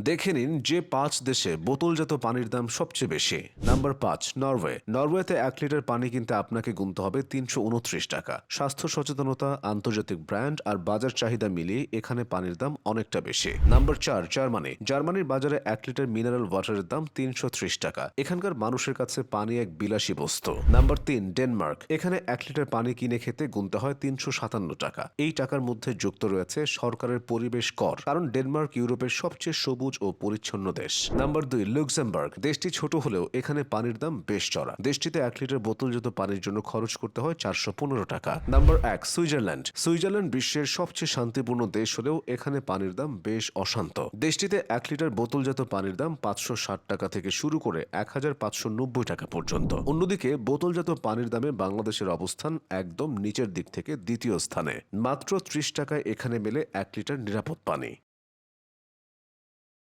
দেখে নিন যে পাঁচ দেশে বোতলজাত পানির দাম সবচেয়ে বেশি। নাম্বার পাঁচ, নরওয়ে। নরওয়েতে এক লিটার পানি কিনতে আপনাকে গুনতে হবে তিনশো উনত্রিশ টাকা। স্বাস্থ্য সচেতনতা, আন্তর্জাতিক ব্র্যান্ড আর বাজার চাহিদা মিলিয়ে এখানে পানির দাম অনেকটা বেশি। নাম্বার চার, জার্মানি। জার্মানির বাজারে এক লিটার মিনারেল ওয়াটারের দাম তিনশো ত্রিশ টাকা। এখানকার মানুষের কাছে পানি এক বিলাসী বস্তু। নাম্বার তিন, ডেনমার্ক। এখানে এক লিটার পানি কিনে খেতে গুনতে হয় তিনশো সাতান্ন টাকা। এই টাকার মধ্যে যুক্ত রয়েছে সরকারের পরিবেশ কর। কারণ ডেনমার্ক ইউরোপের সবচেয়ে সবুজ ও পরিচ্ছন্ন দেশ। নাম্বার দুই, লুক্সেমবার্গ। দেশটি ছোট হলেও এখানে পানির দাম বেশ চড়া। দেশটিতে এক লিটার বোতলজাত পানির জন্য খরচ করতে হয় চারশো পনেরো টাকা। নাম্বার এক, সুইজারল্যান্ড। সুইজারল্যান্ড বিশ্বের সবচেয়ে শান্তিপূর্ণ দেশ হলেও এখানে পানির দাম বেশ অশান্ত। দেশটিতে এক লিটার বোতলজাত পানির দাম পাঁচশো ষাট টাকা থেকে শুরু করে এক হাজার পাঁচশো নব্বই টাকা পর্যন্ত। অন্যদিকে বোতলজাত পানির দামে বাংলাদেশের অবস্থান একদম নিচের দিক থেকে দ্বিতীয় স্থানে। মাত্র ত্রিশ টাকায় এখানে মেলে এক লিটার নিরাপদ পানি।